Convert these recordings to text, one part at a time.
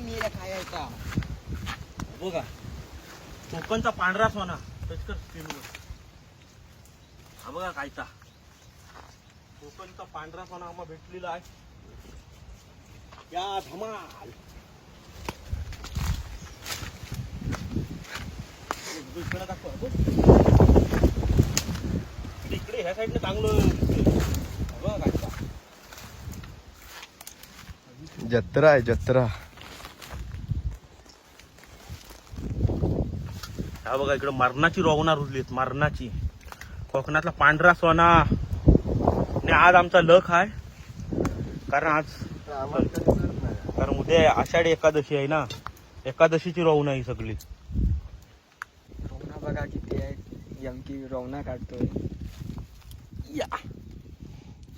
मेल्या खायचा. बघा. कोकणचा पांढरा सोना. टच कर स्क्रीनवर हा बघा कायचा कोकणचा पांढरा सोना आम्हा भेटलेला आहे. या धमाल. इकडे दाखव. इकडे ह्या साईडने चांगलं. हा जत्रा आहे जत्रा. हा बघा इकडे मरणाची रोवणार रुजलीत मरणाची. कोकणातला पांढरा सोना. आणि आज आमचा लख आहे कारण आज कारण उद्या आषाढी एकादशी आहे ना. एकादशीची रोवण आहे ही सगळी. रोवना बघा किती आहे यमकी रोवना काढतोय. या.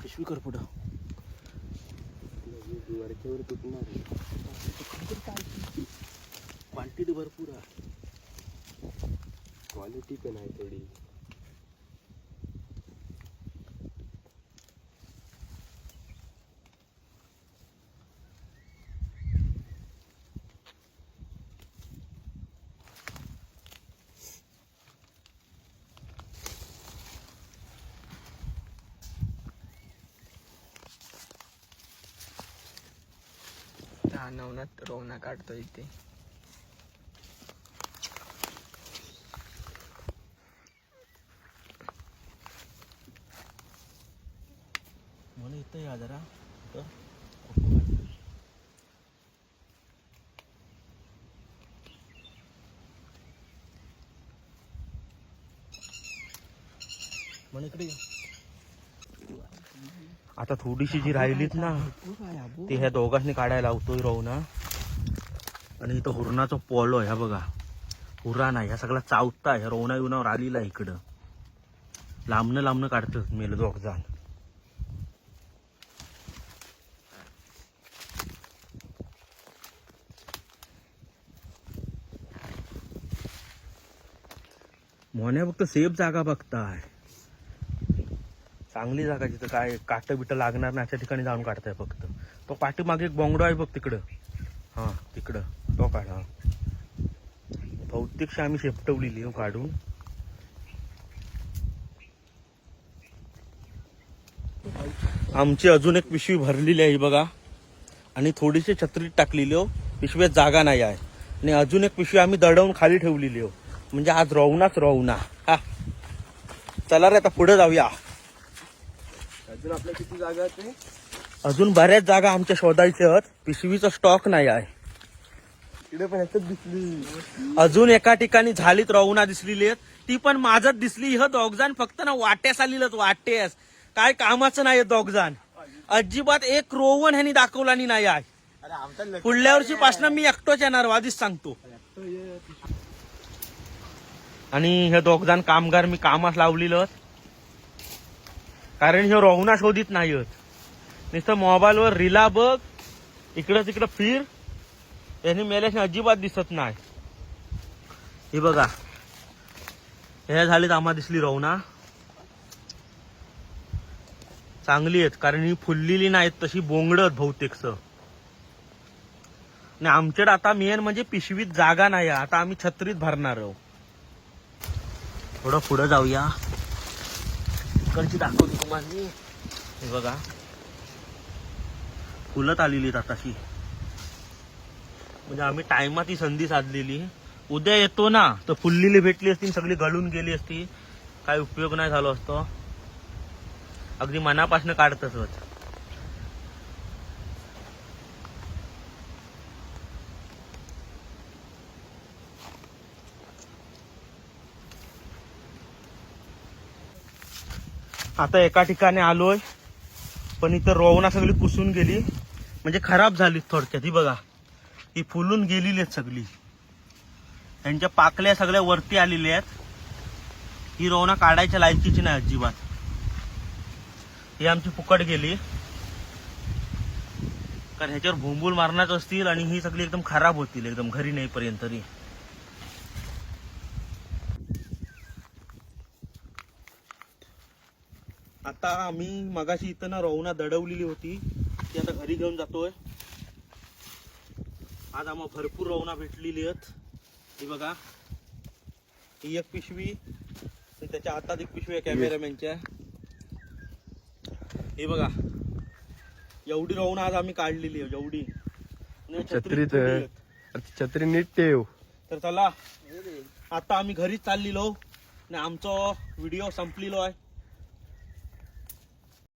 पिशवी कर पुढं. क्वांटिटी भरपूर आहे. क्वालिटी पण आहे थोडी हा नवनाथ रोवना काढतो इथे. इथं या जरा. तर म्हण इकडे आता थोडीशी जी राहिलीत ना ते ह्या दोघांनी काढायला लावतोय रोवना आणि इथं हुरणाचा पोलो ह्या बघा. हुरा आहे ह्या सगळा चावता ह्या रोवना बिवनावर आलेला आहे इकडं. लांबणं लांबणं काढतं मेल दोघ जाण. मोन्या फक्त सेफ जागा बघताय. चांगली जागा जिथं काय काट बिट लागणार नाही अशा ठिकाणी जाऊन काढताय फक्त. तो पाठीमागे एक बोंगडो आहे बघ तिकडं. हा तिकडं. तो काढा. बहुतेकशी आम्ही शेपटवलेली हो काढून. आमची अजून एक पिशवी भरलेली आहे बघा. आणि थोडीशी छत्रीत टाकलेली हो. पिशव्यात जागा नाही आहे. आणि अजून एक पिशवी आम्ही दडवून खाली ठेवलेली हो. म्हणजे आज रोवणाच रोवणा हा. चला रे आता पुढे जाऊया. अजून आपल्या किती जागा आहे ते? अजून बऱ्याच जागा आमच्या शोधायच्या आहेत. पिशवीचा स्टॉक नाही आहे. इकडे पण ह्याच्यात दिसली. अजून एका ठिकाणी झालीत रवना दिसलेली आहेत. ती पण माझत दिसली. ह दोघजण फक्त ना वाट्यास आलेलं वाट्यास. काय कामाचं नाही दोघजण. अजिबात एक रोवण ह्यांनी दाखवला नाही आहे. पुढल्या वर्षी पासून मी एकटोच येणार आधीच सांगतो. आणि हे दोघ जण कामगार मी कामास लावलेलं. कारण हे रोहना शोधित नाही नुसतं मोबाईलवर रिला बघ इकडं तिकडं फिर यांनी मेल्याशी अजिबात दिसत नाही. हे बघा. हे झालीत आम्हा दिसली रोहना. चांगली आहेत कारण ही फुललेली नाहीत तशी बोंगडत बहुतेकच आणि आमच्याकडे आता मेन म्हणजे पिशवीत जागा नाही आहे. आता आम्ही छत्रीत भरणार आहोत. थोडं पुढं जाऊया. इकडची दाखवतो तुम्हाला. मी. हे बघा. फुलत आलेली आताशी. म्हणजे आम्ही टायमात ही संधी साधलेली. उद्या येतो ना तर फुललेली भेटली असती सगळी गळून गेली असती. काही उपयोग नाही झालो असतो. अगदी मनापासून काढतच आता एका ठिकाणी आलोय पण इथं रोवणा सगळी कुसून गेली. म्हणजे खराब झाली थोडक्यात ही बघा. ही फुलून गेलेली आहेत सगळी. त्यांच्या पाकल्या सगळ्या वरती आलेल्या आहेत. ही रोवणा काढायच्या लायकीची नाही अजिबात. ही आमची फुकट गेली. कारण ह्याच्यावर भोंबूल मारण्याच असतील आणि ही सगळी एकदम खराब होतील एकदम घरी नाहीपर्यंत तरी. आता आम्ही मगाशी इथं ना रवना दडवलेली होती. ती आता घरी घेऊन जातोय. आज आम्हाला भरपूर रवणा भेटलेली आहेत. ही बघा. ही एक पिशवी त्याच्या हातात एक पिशवी आहे कॅमेरामॅनच्या. हे बघा. एवढी रवणा आज आम्ही काढलेली आहे एवढी. आणि छत्रीत छत्रीत ठेवली आहेत. छत्री नीट ठेव. तर चला. आता आम्ही घरीच चाललेलो. आणि आमचा व्हिडिओ संपलेलो आहे.